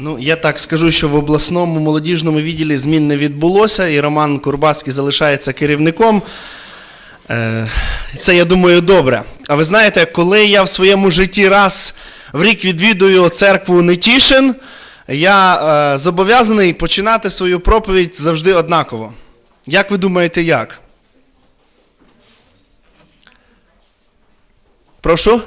Ну, я так скажу, що в обласному молодіжному відділі змін не відбулося, і Роман Курбацький залишається керівником. Е, Це, я думаю, добре. А ви знаєте, коли я в своєму житті раз в рік відвідую церкву Нетішин, я е, зобов'язаний починати свою проповідь завжди однаково. Як ви думаєте, як? Прошу?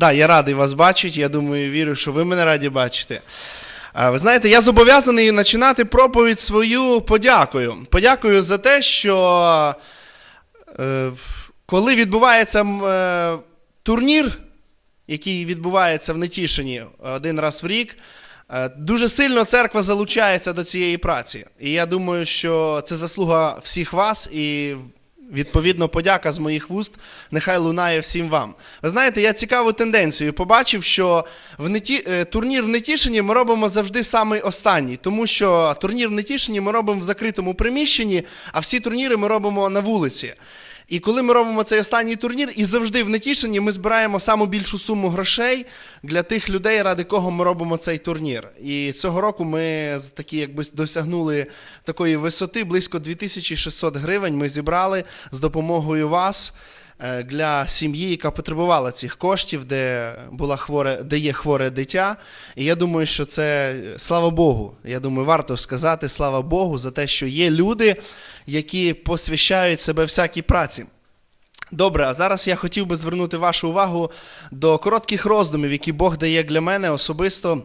Да, я радий вас бачити. Я думаю, вірю, що ви мене раді бачите. Ви знаєте, я зобов'язаний починати проповідь свою подякою. Подякую за те, що е, коли відбувається е, турнір, який відбувається в Нетішині один раз в рік, е, дуже сильно церква залучається до цієї праці. І я думаю, що це заслуга всіх вас і. Відповідно, подяка з моїх вуст нехай лунає всім вам. Ви знаєте, я цікаву тенденцію побачив, що в неті... е, турнір в Нетішині ми робимо завжди самий останній, тому що турнір в Нетішині ми робимо в закритому приміщенні, а всі турніри ми робимо на вулиці. І коли ми робимо цей останній турнір, і завжди в Нетішині ми збираємо саму більшу суму грошей для тих людей, ради кого ми робимо цей турнір. І цього року ми такі, якби досягнули такої висоти, близько 2600 гривень. Ми зібрали з допомогою вас для сім'ї, яка потребувала цих коштів, де була хворе, де є хворе дитя. І я думаю, що це е, слава Богу. Я думаю, варто сказати слава Богу за те, що є люди, які посвящають себе всякій праці. Добре, а зараз я хотів би звернути вашу увагу до коротких роздумів, які Бог дає для мене особисто.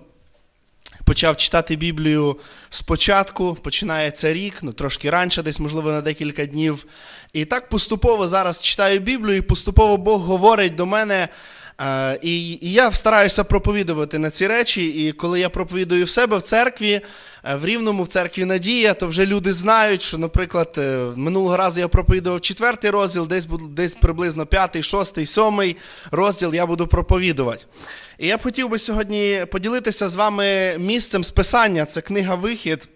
Почав читати Біблію спочатку, починається рік, ну трошки раніше, десь, можливо, на декілька днів. І так поступово зараз читаю Біблію, і поступово Бог говорить до мене. Е, і, я стараюся проповідувати на ці речі. І коли я проповідую в себе в церкві, е, в Рівному, в церкві Надія, то вже люди знають, що, наприклад, е, минулого разу я проповідував четвертий розділ, десь, десь приблизно п'ятий, шостий, сьомий розділ я буду проповідувати. І я б хотів би сьогодні поділитися з вами місцем списання. Це книга Вихід.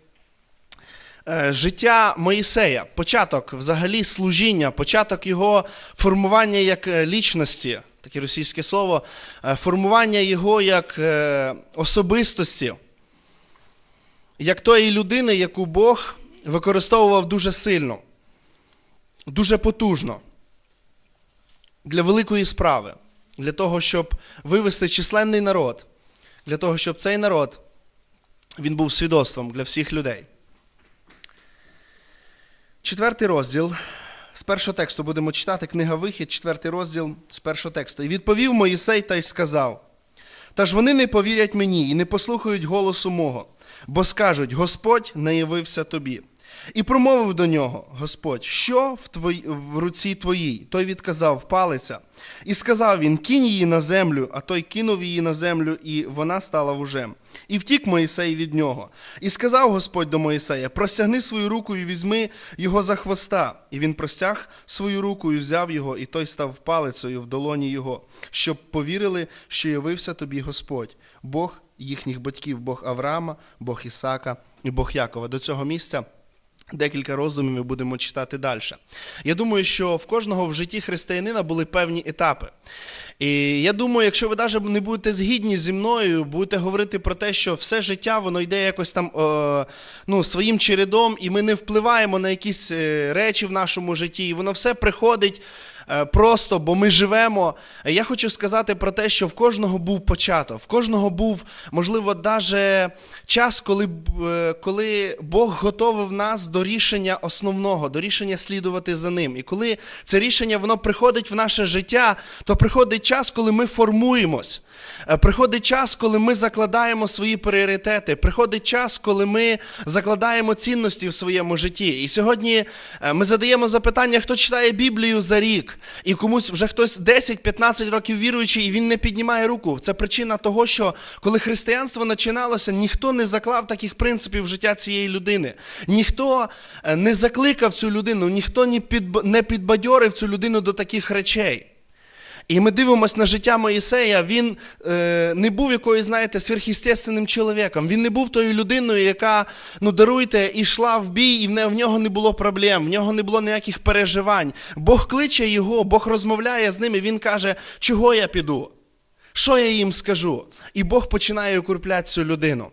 Життя Моїсея, початок взагалі служіння, початок його формування як лічності, таке російське слово, е, формування його як е, особистості, як тої людини, яку Бог використовував дуже сильно, дуже потужно для великої справи, для того, щоб вивести численний народ, для того, щоб цей народ він був свідоцтвом для всіх людей. Четвертий розділ. З першого тексту будемо читати книга Вихід, четвертий розділ з першого тексту. І відповів Моїсей та й сказав: Та ж вони не повірять мені і не послухають голосу мого, бо скажуть: Господь не явився тобі. І промовив до нього Господь, що в, твої, в руці твоїй? Той відказав палиця. І сказав він: Кінь її на землю, а той кинув її на землю, і вона стала вужем. І втік Моїсей від нього. І сказав Господь до Моїсея: Простягни свою руку і візьми його за хвоста. І він простяг свою руку і взяв його, і той став палицею в долоні його, щоб повірили, що явився тобі Господь, Бог їхніх батьків, Бог Авраама, Бог Ісака і Бог Якова. До цього місця. Декілька роздумів ми будемо читати далі. Я думаю, що в кожного в житті християнина були певні етапи. І я думаю, якщо ви навіть не будете згідні зі мною, будете говорити про те, що все життя воно йде якось там е, ну, своїм чередом, і ми не впливаємо на якісь е, речі в нашому житті, і воно все приходить просто, бо ми живемо. Я хочу сказати про те, що в кожного був початок, в кожного був, можливо, навіть час, коли, е, коли Бог готовив нас до рішення основного, до рішення слідувати за ним. І коли це рішення воно приходить в наше життя, то приходить час, коли ми формуємось. Е, Приходить час, коли ми закладаємо свої пріоритети. Приходить час, коли ми закладаємо цінності в своєму житті. І сьогодні е, ми задаємо запитання, хто читає Біблію за рік, і комусь вже хтось 10-15 років віруючий, і він не піднімає руку. Це причина того, що коли християнство починалося, ніхто не заклав таких принципів в життя цієї людини. Ніхто е, не закликав цю людину, ніхто не підб- не підбадьорив цю людину до таких речей. І ми дивимося на життя Моїсея, він е, не був якоюсь, знаєте, сверхъестественним чоловіком. Він не був тою людиною, яка, ну даруйте, ішла в бій, і в нього не було проблем, в нього не було ніяких переживань. Бог кличе його, Бог розмовляє з ним, і він каже, чого я піду? Що я їм скажу? І Бог починає укріпляти цю людину.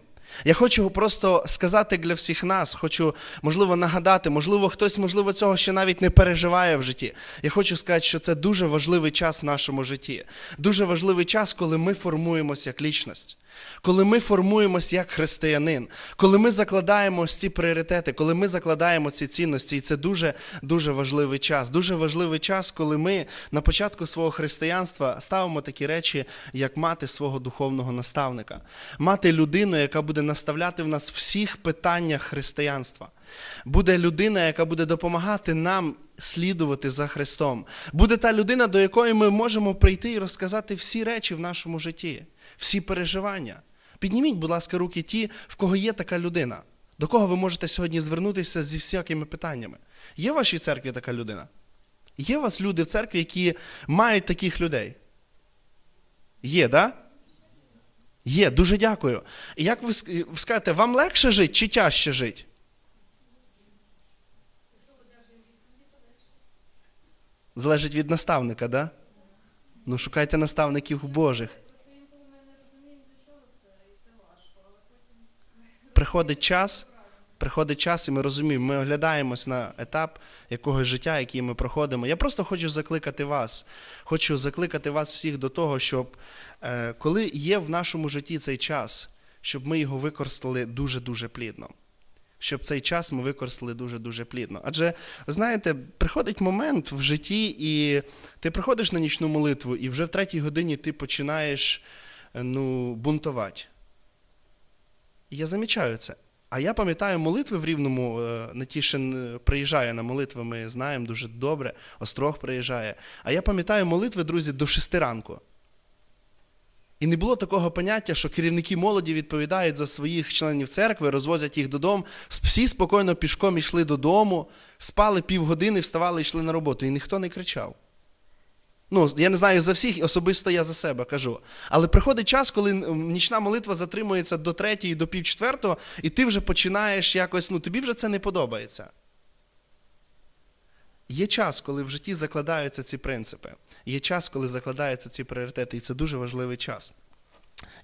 Я хочу просто сказати для всіх нас, хочу, можливо, нагадати, можливо, хтось, можливо, цього ще навіть не переживає в житті. Я хочу сказати, що це дуже важливий час в нашому житті. Дуже важливий час, коли ми формуємося як лічність. Коли ми формуємось як християнин, коли ми закладаємо ось ці пріоритети, коли ми закладаємо ці цінності, і це дуже дуже важливий час. Дуже важливий час, коли ми на початку свого християнства ставимо такі речі, як мати свого духовного наставника, мати людину, яка буде наставляти в нас всіх питаннях християнства. Буде людина, яка буде допомагати нам слідувати за Христом. Буде та людина, до якої ми можемо прийти і розказати всі речі в нашому житті, всі переживання. Підніміть, будь ласка, руки ті, в кого є така людина. До кого ви можете сьогодні звернутися зі всякими питаннями? Є в вашій церкві така людина? Є у вас люди в церкві, які мають таких людей? Є? Да? Є, дуже дякую. Як ви скажете, вам легше жити чи тяжче жити? Залежить від наставника, да? Ну, шукайте наставників Божих. Приходить час, приходить час, і ми розуміємо, ми оглядаємось на етап якогось життя, який ми проходимо. Я просто хочу закликати вас. Хочу закликати вас всіх до того, щоб е, коли є в нашому житті цей час, щоб ми його використали дуже-дуже плідно. Щоб цей час ми використали дуже-дуже плідно. Адже, знаєте, приходить момент в житті, і ти приходиш на нічну молитву, і вже в третій годині ти починаєш е, ну, бунтувати. І я замічаю це. А я пам'ятаю молитви в Рівному, е, Натішин приїжджає на молитви, ми знаємо дуже добре, Острог приїжджає. А я пам'ятаю молитви, друзі, до шести ранку. І не було такого поняття, що керівники молоді відповідають за своїх членів церкви, розвозять їх додому. Всі спокійно пішком йшли додому, спали півгодини, вставали і йшли на роботу. І ніхто не кричав. Ну, я не знаю за всіх, особисто я за себе кажу. Але приходить час, коли нічна молитва затримується до третьої, до півчетвертого, і ти вже починаєш якось, ну тобі вже це не подобається. Є час, коли в житті закладаються ці принципи. Є час, коли закладаються ці пріоритети, і це дуже важливий час.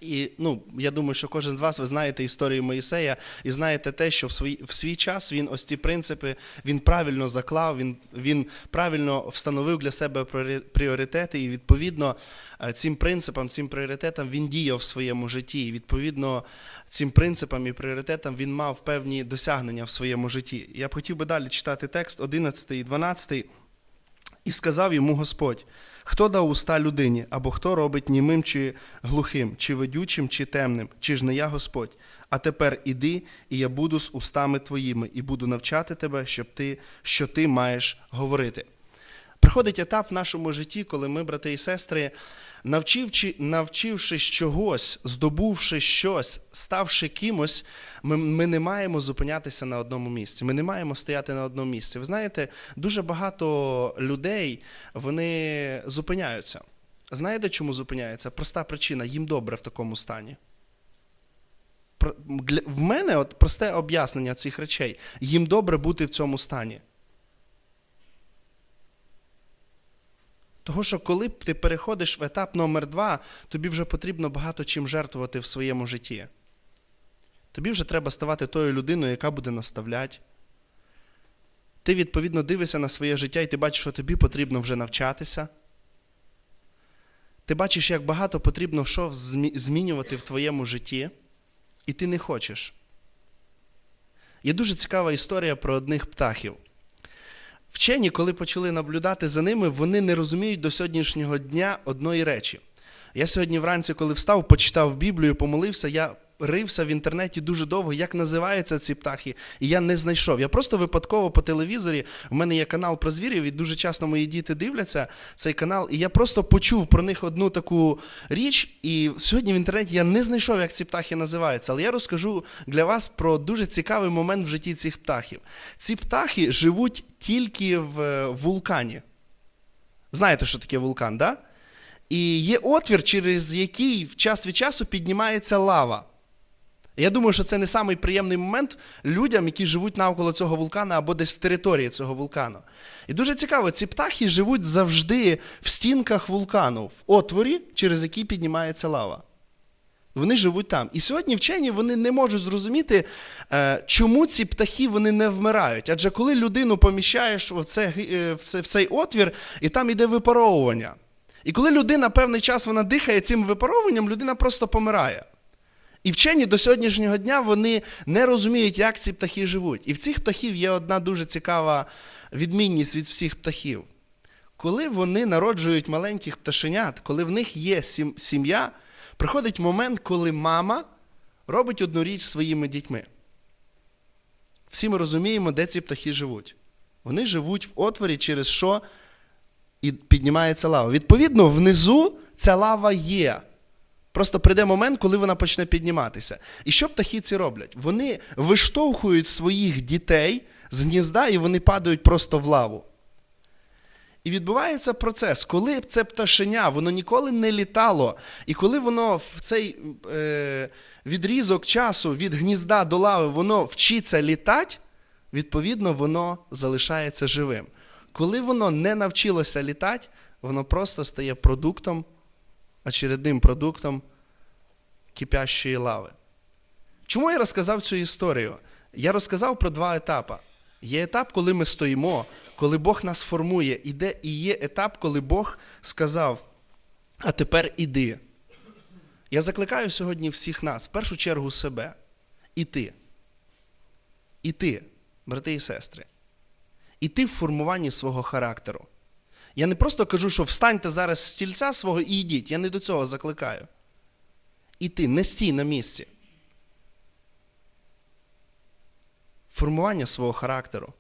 І ну, я думаю, що кожен з вас ви знаєте історію Моїсея і знаєте те, що в свій, в свій час він ось ці принципи він правильно заклав, він, він правильно встановив для себе пріоритети, і відповідно е, цим принципам, цим пріоритетам він діяв в своєму житті. І відповідно цим принципам і пріоритетам він мав певні досягнення в своєму житті. Я б хотів би далі читати текст 11 і 12. І сказав йому Господь: хто дав уста людині, або хто робить німим чи глухим, чи ведючим, чи темним, чи ж не я Господь? А тепер іди, і я буду з устами твоїми, і буду навчати тебе, щоб ти, що ти маєш говорити. Приходить етап в нашому житті, коли ми, брати і сестри, навчивши, навчившись чогось, здобувши щось, ставши кимось, ми, ми не маємо зупинятися на одному місці. Ми не маємо стояти на одному місці. Ви знаєте, дуже багато людей вони зупиняються. Знаєте, чому зупиняються? Проста причина їм добре в такому стані. В мене от просте об'яснення цих речей. Їм добре бути в цьому стані. Того, що коли ти переходиш в етап номер два, тобі вже потрібно багато чим жертвувати в своєму житті. Тобі вже треба ставати тою людиною, яка буде наставляти. Ти, відповідно, дивишся на своє життя, і ти бачиш, що тобі потрібно вже навчатися. Ти бачиш, як багато потрібно що змінювати в твоєму житті, і ти не хочеш. Є дуже цікава історія про одних птахів. Вчені, коли почали наблюдати за ними, вони не розуміють до сьогоднішнього дня одної речі. Я сьогодні вранці, коли встав, почитав Біблію, помолився, я рився в інтернеті дуже довго, як називаються ці птахи, і я не знайшов. Я просто випадково по телевізорі, в мене є канал про звірів, і дуже часто мої діти дивляться цей канал, і я просто почув про них одну таку річ, і сьогодні в інтернеті я не знайшов, як ці птахи називаються. Але я розкажу для вас про дуже цікавий момент в житті цих птахів. Ці птахи живуть тільки в е, вулкані. Знаєте, що таке вулкан, да? І є отвір, через який в час від часу піднімається лава. Я думаю, що це не самий приємний момент людям, які живуть навколо цього вулкана або десь в території цього вулкану. І дуже цікаво, ці птахи живуть завжди в стінках вулкану, в отворі, через який піднімається лава. Вони живуть там. І сьогодні вчені вони не можуть зрозуміти, е, чому ці птахи вони не вмирають. Адже коли людину поміщаєш в, це, е, в, цей отвір, і там іде випаровування. І коли людина певний час вона дихає цим випаровуванням, людина просто помирає. І вчені до сьогоднішнього дня вони не розуміють, як ці птахи живуть. І в цих птахів є одна дуже цікава відмінність від всіх птахів. Коли вони народжують маленьких пташенят, коли в них є сім'я, приходить момент, коли мама робить одну річ своїми дітьми. Всі ми розуміємо, де ці птахи живуть. Вони живуть в отворі, через що і піднімається лава. Відповідно, внизу ця лава є. Просто прийде момент, коли вона почне підніматися. І що птахи ці роблять? Вони виштовхують своїх дітей з гнізда і вони падають просто в лаву. І відбувається процес, коли це пташеня, воно ніколи не літало, і коли воно в цей е, відрізок часу від гнізда до лави воно вчиться літати, відповідно, воно залишається живим. Коли воно не навчилося літати, воно просто стає продуктом, очередним продуктом кипящої лави. Чому я розказав цю історію? Я розказав про два етапи. Є етап, коли ми стоїмо, коли Бог нас формує, іде, і є етап, коли Бог сказав: а тепер іди. Я закликаю сьогодні всіх нас, в першу чергу себе, іти. Іти, брати і сестри. Іти в формуванні свого характеру. Я не просто кажу, що встаньте зараз з стільця свого і йдіть. Я не до цього закликаю. Іти, не стій на місці. Формування свого характеру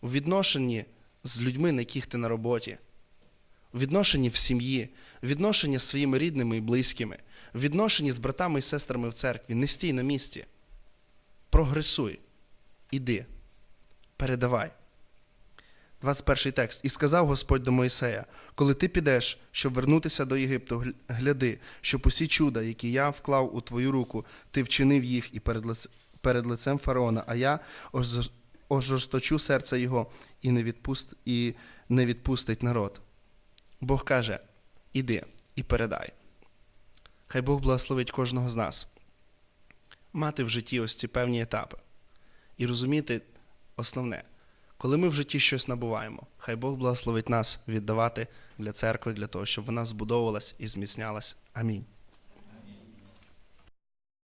у відношенні з людьми, на яких ти на роботі, у відношенні в сім'ї, у відношенні з своїми рідними і близькими, у відношенні з братами і сестрами в церкві. Не стій на місці. Прогресуй. Іди. Передавай. 21 текст. І сказав Господь до Моїсея: коли ти підеш, щоб вернутися до Єгипту, гляди, щоб усі чуда, які я вклав у твою руку, ти вчинив їх і перед, лице- перед лицем фараона, а я ожорсточу серце його і не, відпуст, і не відпустить народ. Бог каже: іди і передай. Хай Бог благословить кожного з нас. Мати в житті ось ці певні етапи і розуміти основне. Коли ми в житті щось набуваємо, хай Бог благословить нас віддавати для церкви, для того, щоб вона збудовувалась і зміцнялась. Амінь.